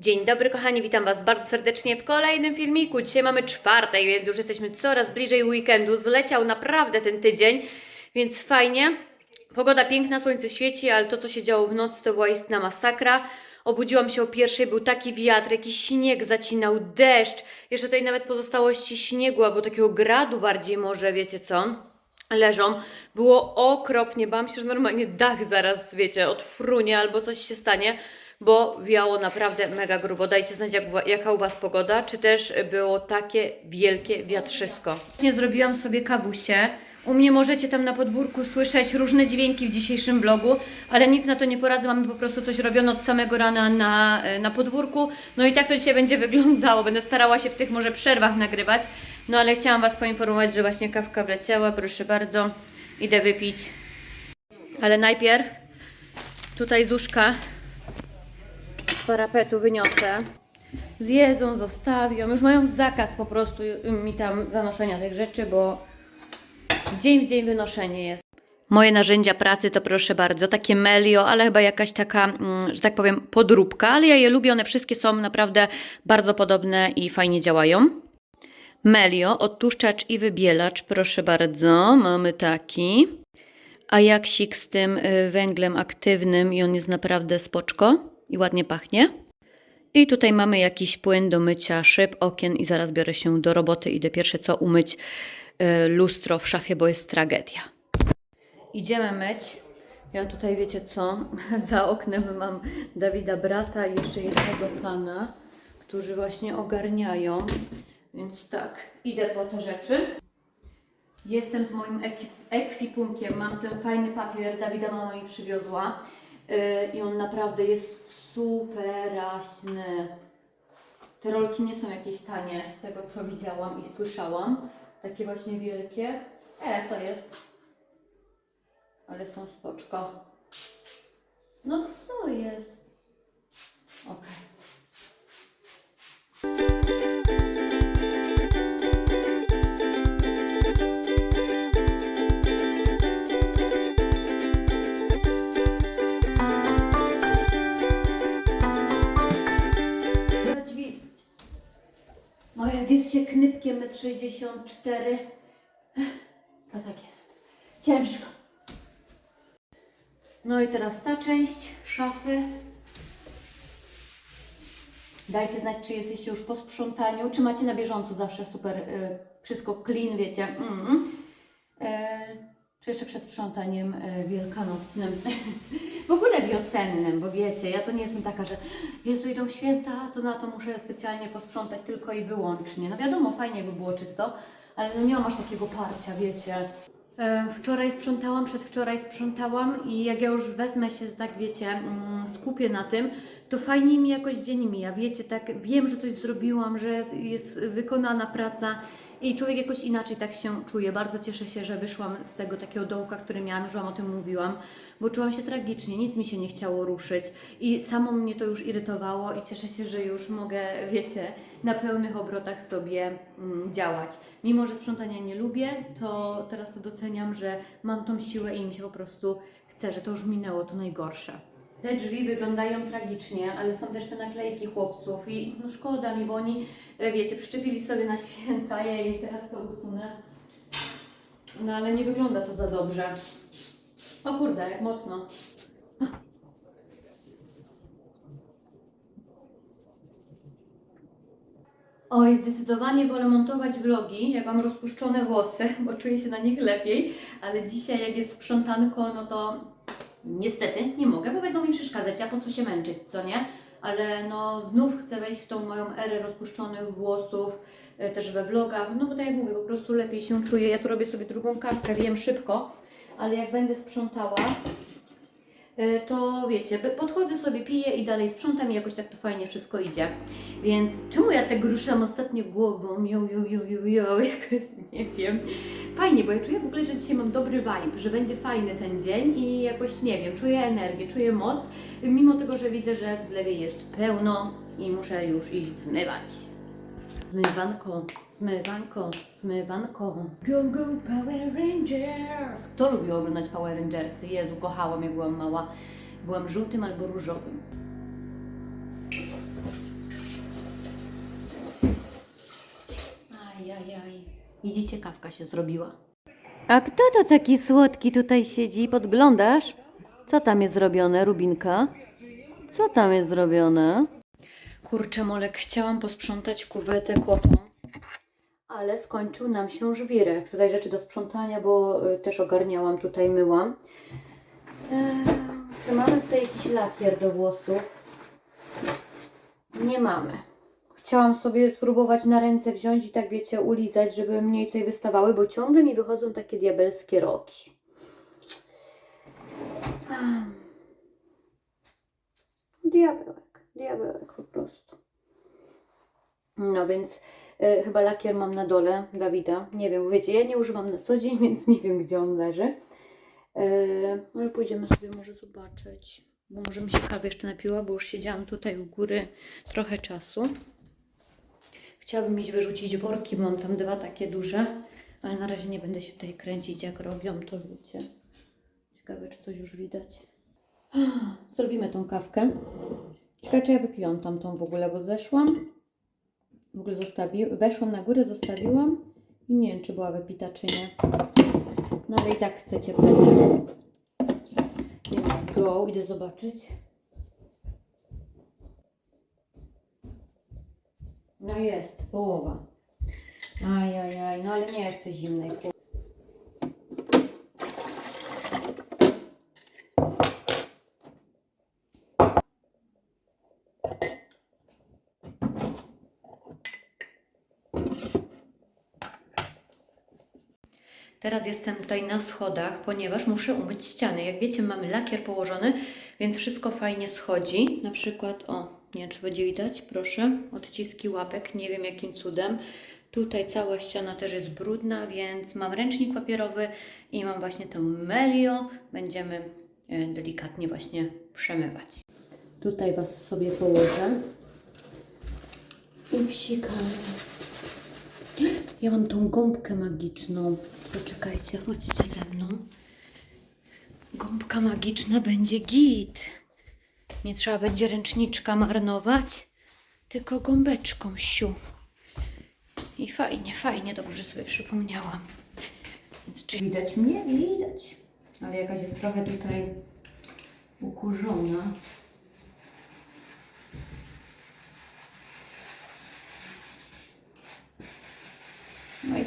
Dzień dobry kochani, witam Was bardzo serdecznie w kolejnym filmiku. Dzisiaj mamy czwartek, więc już jesteśmy coraz bliżej weekendu. Zleciał naprawdę ten tydzień, więc fajnie. Pogoda piękna, słońce świeci, ale to co się działo w nocy to była istna masakra. Obudziłam się o pierwszej, był taki wiatr, jakiś śnieg zacinał, deszcz. Jeszcze tutaj nawet pozostałości śniegu, albo takiego gradu bardziej może, wiecie co? leżą. Było okropnie, bałam się, że normalnie dach zaraz, wiecie, odfrunie albo coś się stanie, bo wiało naprawdę mega grubo. Dajcie znać, jak, jaka u Was pogoda, czy też było takie wielkie wiatrzysko. Nie zrobiłam sobie kawusie. U mnie możecie tam na podwórku słyszeć różne dźwięki w dzisiejszym vlogu, ale nic na to nie poradzę, mamy po prostu coś robione od samego rana na, na podwórku. No i tak to dzisiaj będzie wyglądało. Będę starała się w tych może przerwach nagrywać. No ale chciałam Was poinformować, że właśnie kawka wleciała, proszę bardzo. Idę wypić. Ale najpierw tutaj z łóżka z parapetu wyniosę. Zjedzą, zostawią. Już mają zakaz po prostu mi tam zanoszenia tych rzeczy, bo dzień w dzień wynoszenie jest. Moje narzędzia pracy to proszę bardzo, takie Melio, ale chyba jakaś taka, mm, że tak powiem, podróbka, ale ja je lubię, one wszystkie są naprawdę bardzo podobne i fajnie działają. Melio, odtłuszczacz i wybielacz, proszę bardzo, mamy taki. A jaksik z tym y, węglem aktywnym i on jest naprawdę spoczko i ładnie pachnie. I tutaj mamy jakiś płyn do mycia szyb, okien i zaraz biorę się do roboty. Idę pierwsze co umyć y, lustro w szafie, bo jest tragedia. Idziemy myć. Ja tutaj wiecie co, za oknem mam Dawida brata i jeszcze jednego pana, którzy właśnie ogarniają. Więc tak, idę po te rzeczy. Jestem z moim ekwipunkiem. Mam ten fajny papier, Dawida mama mi przywiozła. Yy, I on naprawdę jest superaśny. Te rolki nie są jakieś tanie, z tego co widziałam i słyszałam. Takie właśnie wielkie. E, co jest? Ale są spoczko. No co jest? Jak jest się knypkiem 1,64 m, to tak jest. Ciężko. No i teraz ta część szafy. Dajcie znać, czy jesteście już po sprzątaniu, czy macie na bieżąco zawsze super, y, wszystko clean, wiecie. Mm. E, czy jeszcze przed sprzątaniem e, wielkanocnym. w ogóle wiosennym, bo wiecie, ja to nie jestem taka, że Jezu, idą święta, to na to muszę specjalnie posprzątać tylko i wyłącznie. No wiadomo, fajnie by było czysto, ale no nie aż takiego parcia, wiecie. E, Wczoraj sprzątałam, przedwczoraj sprzątałam i jak ja już wezmę się, tak wiecie, mm, skupię na tym, to fajnie mi jakoś dzień mija, wiecie, tak wiem, że coś zrobiłam, że jest wykonana praca i człowiek jakoś inaczej tak się czuje. Bardzo cieszę się, że wyszłam z tego takiego dołka, który miałam, już Wam o tym mówiłam, bo czułam się tragicznie, nic mi się nie chciało ruszyć i samo mnie to już irytowało i cieszę się, że już mogę, wiecie, na pełnych obrotach sobie mm, działać. Mimo, że sprzątania nie lubię, to teraz to doceniam, że mam tą siłę i mi się po prostu chce, że to już minęło, to najgorsze. Te drzwi wyglądają tragicznie, ale są też te naklejki chłopców i no szkoda mi, bo oni, e, wiecie, przyczepili sobie na święta, ja im teraz to usunę. No ale nie wygląda to za dobrze. O kurde, jak mocno. Oj, zdecydowanie wolę montować vlogi, jak mam rozpuszczone włosy, bo czuję się na nich lepiej, ale dzisiaj jak jest sprzątanko, no to niestety nie mogę, bo będą mi przeszkadzać, ja po co się męczyć, co nie? Ale no znów chcę wejść w tą moją erę rozpuszczonych włosów, e, też we vlogach, no bo tak jak mówię, po prostu lepiej się czuję. Ja tu robię sobie drugą kawkę, wiem szybko, ale jak będę sprzątała, to wiecie, podchodzę sobie, piję i dalej sprzątam i jakoś tak to fajnie wszystko idzie. Więc czemu ja tak ruszam ostatnio głową, jo, jo, jo, jo, jo, jakoś nie wiem. Fajnie, bo ja czuję w ogóle, że dzisiaj mam dobry vibe, że będzie fajny ten dzień i jakoś, nie wiem, czuję energię, czuję moc, mimo tego, że widzę, że w zlewie jest pełno i muszę już iść zmywać. Zmywanko, zmywanko, zmywanko. Go, go, Power Rangers! Kto lubił oglądać Power Rangersy? Jezu, kochałam jak byłam mała. Byłam żółtym albo różowym. Ajajaj. Idzie kawka się zrobiła. A kto to taki słodki tutaj siedzi? Podglądasz? Co tam jest zrobione, Rubinka? Co tam jest zrobione? Kurczę, Molek, chciałam posprzątać kuwetę kotą, ale skończył nam się żwirek. Tutaj rzeczy do sprzątania, bo y, też ogarniałam, tutaj myłam. Eee, czy mamy tutaj jakiś lakier do włosów? Nie mamy. Chciałam sobie spróbować na ręce wziąć i tak wiecie, ulizać, żeby mniej tutaj wystawały, bo ciągle mi wychodzą takie diabelskie roki. Diabełek, diabełek po prostu. No więc e, chyba lakier mam na dole Dawida. Nie wiem, wiecie, ja nie używam na co dzień, więc nie wiem, gdzie on leży. E, ale pójdziemy sobie może zobaczyć, bo może mi się kawy jeszcze napiła, bo już siedziałam tutaj u góry trochę czasu. Chciałabym iść wyrzucić worki, mam tam dwa takie duże, ale na razie nie będę się tutaj kręcić, jak robią, to wiecie. Ciekawe, czy coś już widać. Zrobimy tą kawkę. Ciekawe, czy ja wypiłam tamtą w ogóle, bo zeszłam. W ogóle zostawi... weszłam na górę, zostawiłam i nie wiem, czy była wypita, czy nie. No ale i tak chcecie pewnie. Go, idę zobaczyć. No jest, połowa. Ajajaj, no ale nie chcę zimnej. Teraz jestem tutaj na schodach, ponieważ muszę umyć ściany. Jak wiecie, mamy lakier położony, więc wszystko fajnie schodzi. Na przykład, o, nie wiem, czy będzie widać, proszę, odciski łapek, nie wiem jakim cudem. Tutaj cała ściana też jest brudna, więc mam ręcznik papierowy i mam właśnie tą melio. Będziemy e, delikatnie właśnie przemywać. Tutaj Was sobie położę. I psikamy. Ja mam tą gąbkę magiczną. Poczekajcie, chodźcie ze mną. Gąbka magiczna będzie git. Nie trzeba będzie ręczniczka marnować, tylko gąbeczką siu. I fajnie, fajnie, dobrze sobie przypomniałam. Więc czy widać mnie? Widać. Ale jakaś jest trochę tutaj ukurzona.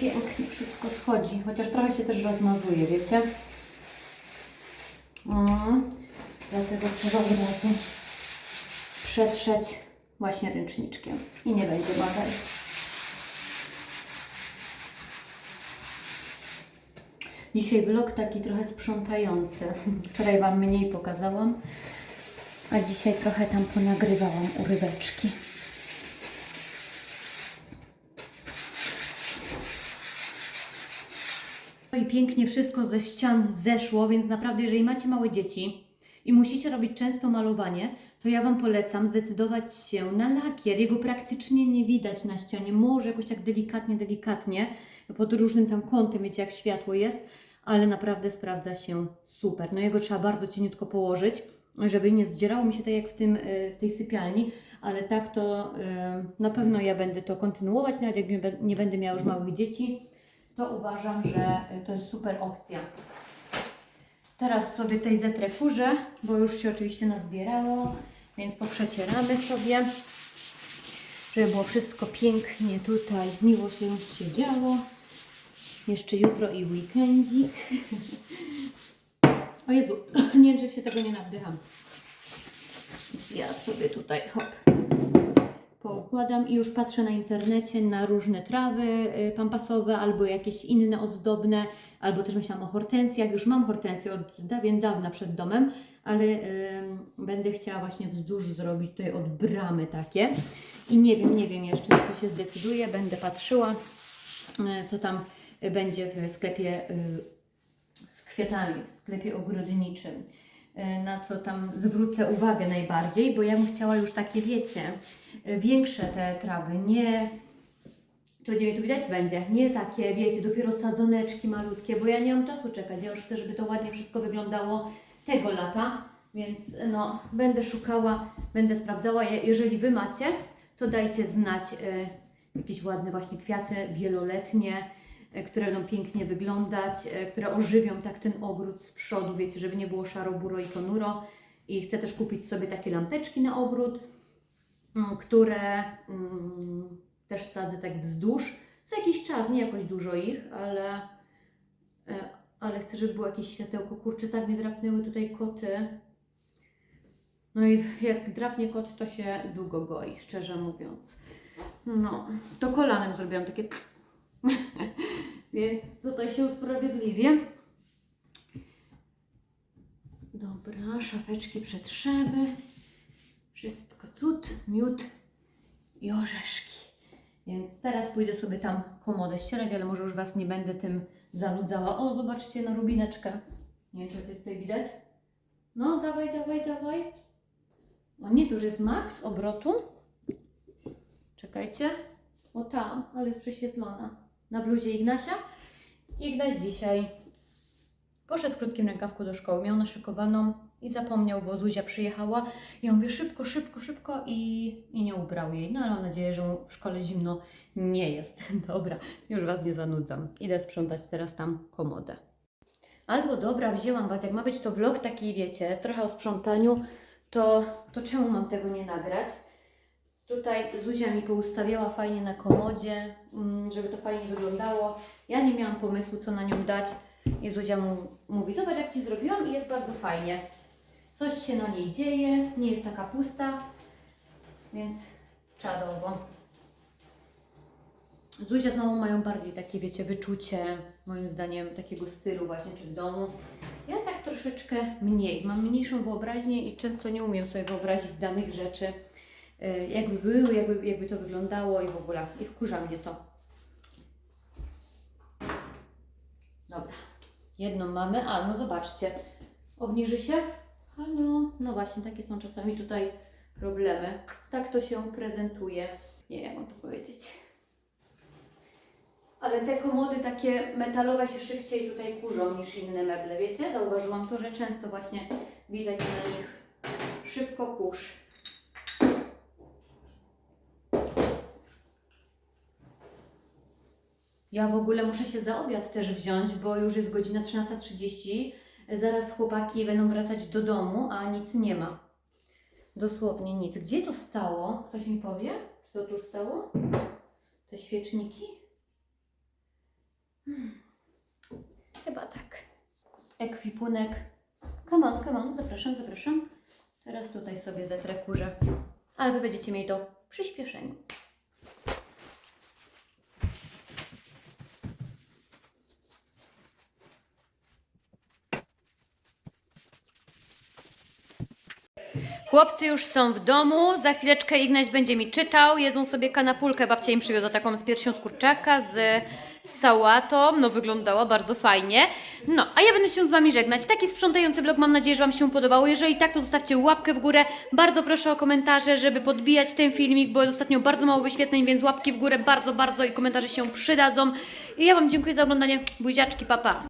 Pięknie wszystko schodzi, chociaż trochę się też rozmazuje, wiecie? Mm, dlatego trzeba od razu przetrzeć właśnie ręczniczkiem i nie będzie bazar. Dzisiaj vlog taki trochę sprzątający. Wczoraj Wam mniej pokazałam, a dzisiaj trochę tam ponagrywałam uryweczki. No i pięknie wszystko ze ścian zeszło, więc naprawdę, jeżeli macie małe dzieci i musicie robić często malowanie, to ja Wam polecam zdecydować się na lakier. Jego praktycznie nie widać na ścianie, może jakoś tak delikatnie, delikatnie, pod różnym tam kątem, wiecie jak światło jest, ale naprawdę sprawdza się super. No jego trzeba bardzo cieniutko położyć, żeby nie zdzierało mi się tak jak w, tym, y, w tej sypialni, ale tak to y, na pewno ja będę to kontynuować, nawet jak nie będę miała już małych dzieci to uważam, że to jest super opcja. Teraz sobie tutaj zetrę kurze, bo już się oczywiście nazbierało, więc poprzecieramy sobie, żeby było wszystko pięknie tutaj, miło się siedziało. Jeszcze jutro i weekendzik. O Jezu, nie czy się tego nie nawdycham. Ja sobie tutaj hop poukładam i już patrzę na internecie na różne trawy y, pampasowe albo jakieś inne ozdobne, albo też myślałam o hortensjach. Już mam hortensję od dawien dawna przed domem, ale będę chciała właśnie wzdłuż zrobić tutaj od bramy takie. I nie wiem, nie wiem jeszcze, co się zdecyduję. Będę patrzyła, y, co tam będzie w sklepie y, z kwiatami, w sklepie ogrodniczym. Y, Na co tam zwrócę uwagę najbardziej, bo ja bym chciała już takie, wiecie, y, większe te trawy, nie. Czy będzie mi tu widać? Będzie. Nie takie, wiecie, dopiero sadzoneczki malutkie, bo ja nie mam czasu czekać. Ja już chcę, żeby to ładnie wszystko wyglądało tego lata, więc no, będę szukała, będę sprawdzała. Je- Jeżeli Wy macie, to dajcie znać y, jakieś ładne właśnie kwiaty wieloletnie, e, które będą pięknie wyglądać, e, które ożywią tak ten ogród z przodu, wiecie, żeby nie było szaro, buro i ponuro. I chcę też kupić sobie takie lampeczki na ogród, mm, które mm, też wsadzę tak wzdłuż. Co jakiś czas, nie jakoś dużo ich, ale, e, ale chcę, żeby było jakieś światełko. Kurczę, tak mnie drapnęły tutaj koty. No i jak drapnie kot, to się długo goi, szczerze mówiąc. No, to kolanem zrobiłam takie. Więc tutaj się usprawiedliwię. Dobra, szafeczki przetrzemy. Wszystko tut, miód i orzeszki. Więc teraz pójdę sobie tam komodę ścierać, ale może już Was nie będę tym zanudzała. O, zobaczcie na rubineczkę. Nie wiem, czy tutaj widać. No, dawaj, dawaj, dawaj. O nie, tu jest maks obrotu. Czekajcie. O tam, ale jest prześwietlona. Na bluzie Ignasia. Ignaś dzisiaj poszedł w krótkim rękawku do szkoły. Miał naszykowaną i zapomniał, bo Zuzia przyjechała. I on mówi szybko, szybko, szybko i, i nie ubrał jej. No ale mam nadzieję, że mu w szkole zimno nie jest. Dobra, już Was nie zanudzam. Idę sprzątać teraz tam komodę. Albo dobra, wzięłam Was, jak ma być to vlog taki, wiecie, trochę o sprzątaniu, to, to czemu mam tego nie nagrać? Tutaj Zuzia mi poustawiała fajnie na komodzie, mm, żeby to fajnie wyglądało. Ja nie miałam pomysłu, co na nią dać. I Zuzia mu, mówi, zobacz jak Ci zrobiłam i jest bardzo fajnie. Coś się na niej dzieje, nie jest taka pusta, więc czadowo. Zuzia z mają bardziej takie, wiecie, wyczucie, moim zdaniem, takiego stylu właśnie, czy w domu. Ja tak troszeczkę mniej. Mam mniejszą wyobraźnię i często nie umiem sobie wyobrazić danych rzeczy, jakby były, jakby, jakby to wyglądało i w ogóle. I wkurza mnie to. Dobra. Jedną mamy. A, no zobaczcie. Obniży się? Halo? No właśnie, takie są czasami tutaj problemy. Tak to się prezentuje. Nie, jak mam to powiedzieć. Ale te komody takie metalowe się szybciej tutaj kurzą niż inne meble, wiecie? Zauważyłam to, że często właśnie widać na nich szybko kurz. Ja w ogóle muszę się za obiad też wziąć, bo już jest godzina 13.30. Zaraz chłopaki będą wracać do domu, a nic nie ma. Dosłownie nic. Gdzie to stało? Ktoś mi powie? Czy to tu stało? Te świeczniki? Hmm. Chyba tak. Ekwipunek. Come on, come on, zapraszam, zapraszam. Teraz tutaj sobie zetrę kurze. Ale Wy będziecie mieli to w Chłopcy już są w domu, za chwileczkę Ignaś będzie mi czytał, jedzą sobie kanapulkę, babcia im przywiozła taką z piersią z kurczaka, z sałatą, no wyglądała bardzo fajnie. No, a ja będę się z Wami żegnać. Taki sprzątający vlog, mam nadzieję, że Wam się podobało. Jeżeli tak, to zostawcie łapkę w górę. Bardzo proszę o komentarze, żeby podbijać ten filmik, bo jest ostatnio bardzo mało wyświetleń, więc łapki w górę bardzo, bardzo i komentarze się przydadzą. I ja Wam dziękuję za oglądanie. Buziaczki, papa. Pa.